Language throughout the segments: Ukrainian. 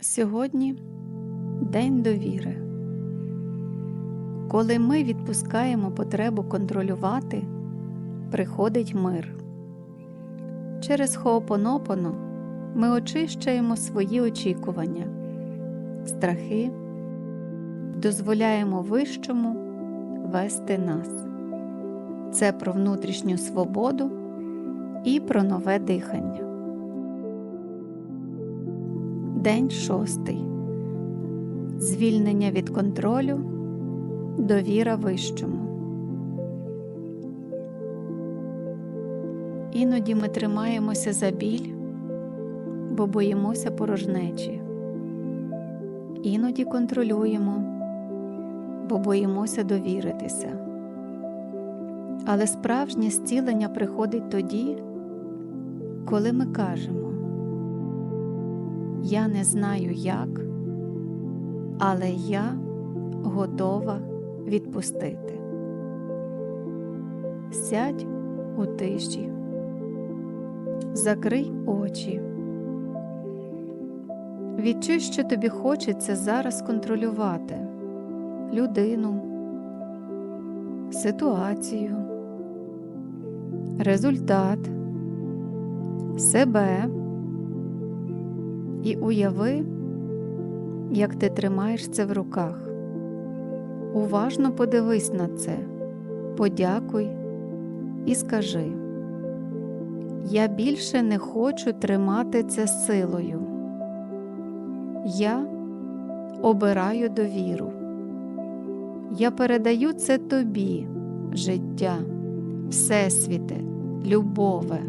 Сьогодні День довіри. Коли ми відпускаємо потребу контролювати, приходить мир. Через Хоопонопоно ми очищаємо свої очікування, страхи, дозволяємо вищому вести нас. Це про внутрішню свободу і про нове дихання. День шостий. Звільнення від контролю, довіра вищому. Іноді ми тримаємося за біль, бо боїмося порожнечі. Іноді контролюємо, бо боїмося довіритися. Але справжнє зцілення приходить тоді, коли ми кажемо Я не знаю як, але я готова відпустити. Сядь у тиші, закрий очі. Відчуй, що тобі хочеться зараз контролювати людину, ситуацію, результат, себе і уяви, як ти тримаєш це в руках. Уважно подивись на це, подякуй і скажи: Я більше не хочу тримати це силою. Я обираю довіру. Я передаю це тобі, життя, Всесвіте, любове,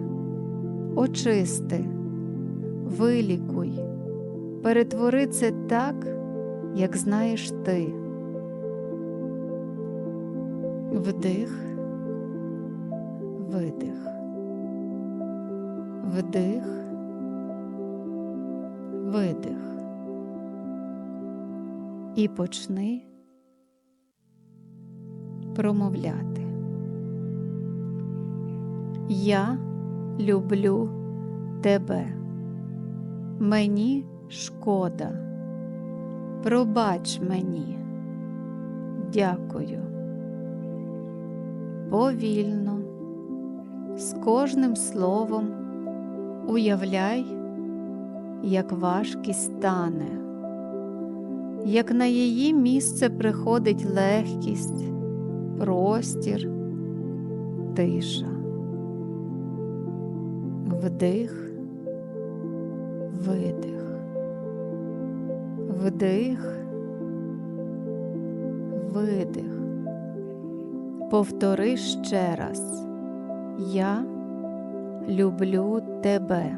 очисти, вилікуй, перетвори це так, як знаєш ти. Вдих, видих, вдих, видих. І почни промовляти. Я люблю тебе. Мені шкода. Пробач мені. Дякую. Повільно, з кожним словом уявляй, як важкість тане, як на її місце приходить легкість, простір, тиша. Вдих, видих, вдих, видих. Повтори ще раз. Я люблю тебе.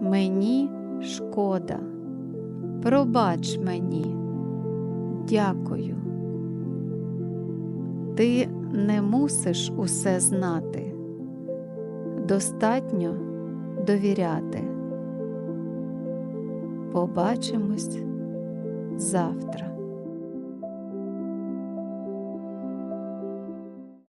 Мені шкода. Пробач мені. Дякую. Ти не мусиш усе знати. Достатньо довіряти. Побачимось завтра.